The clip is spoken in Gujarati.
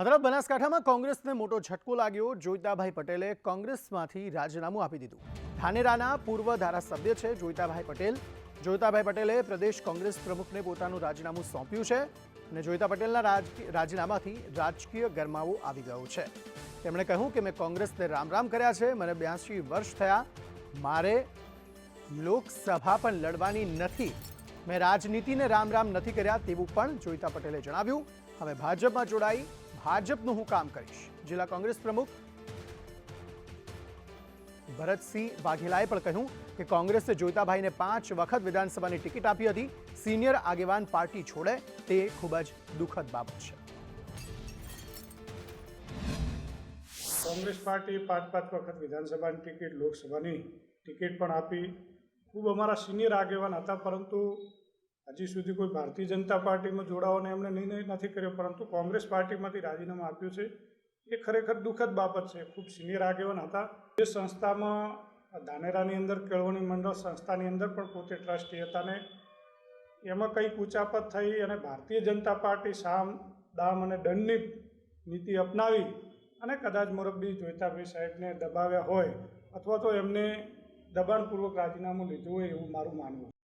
હદરાવ બનાસકાંઠામાં કોંગ્રેસને મોટો ઝટકો લાગ્યો. જોઈતાભાઈ પટેલે કોંગ્રેસમાંથી રાજીનામું આપી દીધું. ધાનેરાના પૂર્વ ધારાસભ્ય છે જોઈતાભાઈ પટેલ. જોઈતાભાઈ પટેલે પ્રદેશ કોંગ્રેસ પ્રમુખને પોતાનું રાજીનામું સોંપ્યું છે અને જોઈતા પટેલના રાજ- રાજીનામાથી રાજકીય ગરમાવો આવી ગયો છે. તેમણે કહ્યું કે મેં કોંગ્રેસને રામ રામ કર્યા છે. મને બ્યાસી વર્ષ થયા. મારે લોકસભા પણ લડવાની નથી. મેં રાજનીતિને રામ રામ નથી કર્યા તેવું પણ જોઈતા પટેલે જણાવ્યું. હવે ભાજપમાં જોડાઈ ભાજપનું હું કામ કરીશ. જિલ્લા કોંગ્રેસ પ્રમુખ ભરતસિંહ વાઘેલાએ પણ કહ્યું કે કોંગ્રેસે જોઈતાભાઈને પાંચ વખત વિધાનસભાની ટિકિટ આપી હતી. સિનિયર આગેવાન પાર્ટી છોડે તે ખૂબ જ દુઃખદ બાબત છે. કોંગ્રેસ પાર્ટી પાંચ પાંચ વખત વિધાનસભાની ટિકિટ, લોકસભાની ટિકિટ પણ આપી. ખૂબ અમારા સિનિયર આગેવાન હતા, પરંતુ હજી સુધી કોઈ ભારતીય જનતા પાર્ટીમાં જોડાવાનો એમણે નિર્ણય નથી કર્યો, પરંતુ કોંગ્રેસ પાર્ટીમાંથી રાજીનામું આપ્યું છે. એ ખરેખર દુઃખદ બાબત છે. ખૂબ સિનિયર આગેવાન હતા. જે સંસ્થામાં ધાનેરાની અંદર, કેળવણી મંડળ સંસ્થાની અંદર પણ પોતે ટ્રસ્ટી હતા ને એમાં કંઈક ઉચાપત થઈ અને ભારતીય જનતા પાર્ટી સામ, દામ અને દંડની નીતિ અપનાવી અને કદાચ મોરબી જોઈતાભાઈ સાહેબને દબાવ્યા હોય અથવા તો એમને દબાણપૂર્વક રાજીનામું લીધું હોય એવું મારું માનવું